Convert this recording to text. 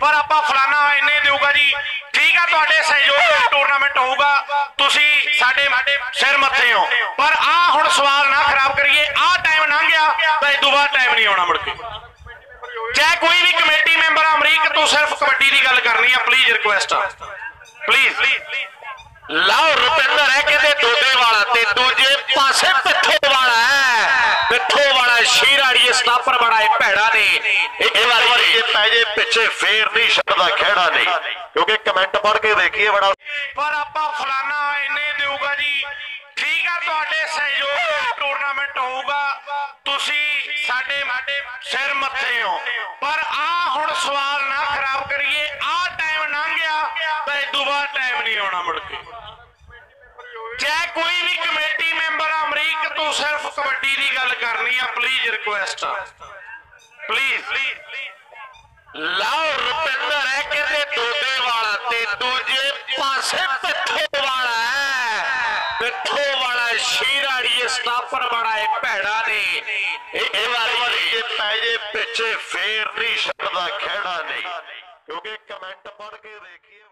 ਪਰ ਆਪਾਂ ਫਲਾਣਾ ਇੰਨੇ ਦੇਊਗਾ ਜੀ। ਠੀਕ ਆ, ਤੁਹਾਡੇ ਸਹਿਯੋਗ ਨਾਲ ਟੂਰਨਾਮੈਂਟ ਹੋਊਗਾ। ਤੁਸੀਂ ਸਾਡੇ ਸਿਰ ਮੱਥੇ ਹੋ। ਪਰ ਆ ਹੁਣ ਸਵਾਲ ਨਾ ਖਰਾਬ ਕਰੀਏ। ਆ ਟਾਈਮ ਲੰਘ ਗਿਆ, ਤਾਂ ਇਹ ਤੋਂ ਬਾਅਦ ਟਾਈਮ ਨਹੀਂ ਆਉਣਾ ਮੁੜ ਕੇ। ਚਾਹੇ ਕੋਈ ਵੀ ਕਮੇਟੀ ਮੈਂਬਰ ਅਮਰੀਕ, ਤੋਂ ਸਿਰਫ ਕਬੱਡੀ ਦੀ ਗੱਲ ਕਰਨੀ ਆ। ਪਲੀਜ਼ ਰਿਕੁਐਸਟ ਆ। ਪਲੀਜ਼ ਲਓ ਰੁਪਿੰਦਰ ਹੈ ਕਹਿੰਦੇ ਦੋਦੇ ਵਾਲਾ ਤੇ ਦੂਜੇ ਪਾਸੇ ਪਿੱਠੋ ਵਾਲਾ ਹੈ ਪਿੱਠੋ ਵਾਲਾ ਸ਼ੀਰਾੜੀਏ ਸਟਾਪਰ ਬੜਾ ਹੈ ਭੈੜਾ ਨੇ। ਇਹ ਇਹ ਵਾਰੀ ਜੇ ਪੈ ਜੇ ਪਿੱਛੇ ਫੇਰ ਨਹੀਂ ਛੱਡਦਾ ਖਹਿੜਾ ਨਹੀਂ। ਕਿਉਂਕਿ ਕਮੈਂਟ ਪੜ੍ਹ ਕੇ ਦੇਖੀਏ ਬੜਾ ਪਰ ਆਪਾਂ ਫਲਾਣਾ ਇੰਨੇ ਦੇਊਗਾ ਜੀ। ਠੀਕ ਆ ਤੁਹਾਡੇ ਸਹਿਯੋਗ ਨਾਲ ਟੂਰਨਾਮੈਂਟ ਹੋਊਗਾ। ਤੁਸੀਂ ਸਾਡੇ ਸਿਰ ਮੱਥੇ ਹੋ। ਪਰ ਆ ਹੁਣ ਸਵਾਲ ਨਾ ਖਰਾਬ ਕਰੀਏ। ਆ ਟਾਈਮ ਲੰਘ ਗਿਆ ਤਾਂ ਤੋਂ ਬਾਅਦ ਟਾਈਮ ਨਹੀਂ ਆਉਣਾ ਮੁੜ ਕੇ। ਚਾਹੇ ਕੋਈ ਵੀ ਤੋਂ ਸਿਰਫ ਕਬੱਡੀ ਦੀ ਗੱਲ ਕਰਨੀ ਆ ਪਲੀਜ਼ ਰਿਕੁਐਸਟ ਆ। ਪਲੀਜ਼ ਲਓ ਰੁਪਿੰਦਰ ਹੈ ਕਹਿੰਦੇ ਦੋਦੇ ਵਾਲਾ ਤੇ ਦੂਜੇ ਪਾਸੇ ਪਿੱਠੋ ਵਾਲਾ ਹੈ। ਪਿੱਠੋ ਵਾਲਾ ਸ਼ੀਰਾੜੀਏ ਸਟਾਪਰ ਬੜਾ ਹੈ ਭੈੜਾ ਨੇ। ਇਹ ਇਹ ਵਾਰੀ ਜੇ ਪੈ ਜੇ ਪਿੱਛੇ ਫੇਰ ਨਹੀਂ ਛੱਡਦਾ ਖਹਿੜਾ ਨਹੀਂ। ਕਿਉਂਕਿ ਕਮੈਂਟ ਪੜ੍ਹ ਕੇ ਦੇਖੀਏ।